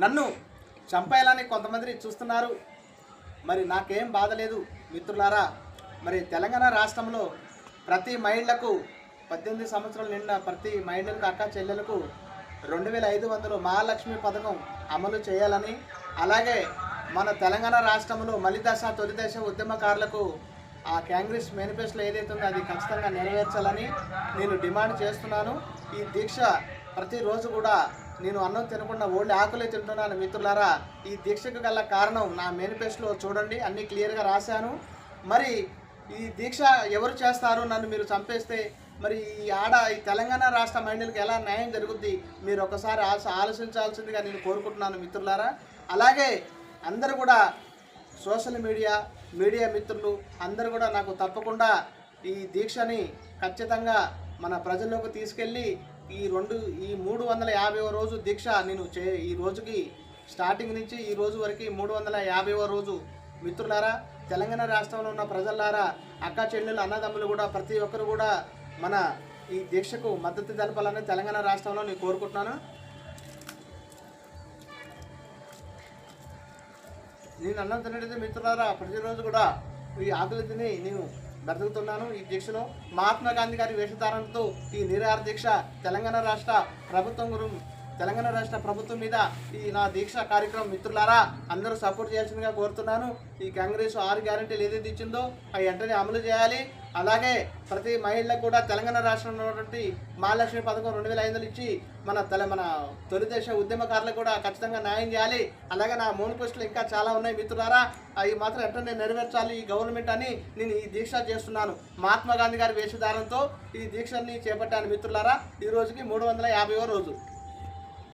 నన్ను చంపేయాలని కొంతమంది చూస్తున్నారు. మరి నాకేం బాధ లేదు మిత్రులారా. మరి తెలంగాణ రాష్ట్రంలో ప్రతి మహిళలకు పద్దెనిమిది సంవత్సరాలు నిండా ప్రతి మహిళలకు అక్క చెల్లెలకు రెండు వేల ఐదు వందలు మహాలక్ష్మి పథకం అమలు చేయాలని అలాగే మన తెలంగాణ రాష్ట్రంలో మలిదశ తొలిదశ తొలి ఉద్యమకారులకు ఆ కాంగ్రెస్ మేనిఫెస్టోలో ఏదైతే ఉందో అది ఖచ్చితంగా నెరవేర్చాలని నేను డిమాండ్ చేస్తున్నాను. ఈ దీక్ష ప్రతిరోజు కూడా నేను అన్నం తినకుండా ఓన్లీ ఆకులే తింటున్నాను మిత్రులారా. ఈ దీక్షకు గల కారణం నా మేనిఫెస్టోలో చూడండి అన్నీ క్లియర్గా రాశాను. మరి ఈ దీక్ష ఎవరు చేస్తారు నన్ను మీరు చంపేస్తే? మరి ఈ ఆడ ఈ తెలంగాణ రాష్ట్ర మహిళలకు ఎలా న్యాయం జరుగుద్ది? మీరు ఒకసారి ఆశ ఆలోచించాల్సిందిగా నేను కోరుకుంటున్నాను మిత్రులారా. అలాగే అందరూ కూడా సోషల్ మీడియా మీడియా మిత్రులు అందరూ కూడా నాకు తప్పకుండా ఈ దీక్షని ఖచ్చితంగా మన ప్రజల్లోకి తీసుకెళ్ళి ఈ రెండు ఈ మూడు వందల యాభైవ రోజు దీక్ష నేను చే ఈ రోజుకి స్టార్టింగ్ నుంచి ఈ రోజు వరకు మూడు వందల యాభైవ రోజు. మిత్రులారా తెలంగాణ రాష్ట్రంలో ఉన్న ప్రజలారా అక్క చెల్లెలు అన్నదమ్ములు కూడా ప్రతి ఒక్కరు కూడా మన ఈ దీక్షకు మద్దతు తెలపాలని తెలంగాణ రాష్ట్రంలో నేను కోరుకుంటున్నాను. నేను అన్నం తినట్లయితే మిత్రులారా ప్రతిరోజు కూడా ఈ ఆకలి తిని నేను బ్రతుకుతున్నాను ఈ దీక్షలో మహాత్మా గాంధీ గారి వేషధారణతో ఈ నిరాహార దీక్ష తెలంగాణ రాష్ట్ర ప్రభుత్వం గురు తెలంగాణ రాష్ట్ర ప్రభుత్వం మీద ఈ నా దీక్ష కార్యక్రమం మిత్రులారా అందరూ సపోర్ట్ చేయాల్సిందిగా కోరుతున్నాను. ఈ కాంగ్రెస్ ఆరు గ్యారంటీలు ఏదైతే ఇచ్చిందో అవి వెంటనే అమలు చేయాలి. అలాగే ప్రతి మహిళలకు కూడా తెలంగాణ రాష్ట్రంలో ఉన్నటువంటి మహాలక్ష్మి పథకం రెండు వేల ఐదు వందలు ఇచ్చి మన తెల మన తొలిదేశ ఉద్యమకారులకు కూడా ఖచ్చితంగా న్యాయం చేయాలి. అలాగే నా మూడు పోస్టులు ఇంకా చాలా ఉన్నాయి మిత్రులారా. అవి మాత్రం వెంటనే నెరవేర్చాలి. ఈ గవర్నమెంట్ అని నేను ఈ దీక్ష చేస్తున్నాను. మహాత్మా గాంధీ గారి వేషధారంతో ఈ దీక్షని చేపట్టాను మిత్రులారా. ఈ రోజుకి మూడు వందల యాభైవ రోజు.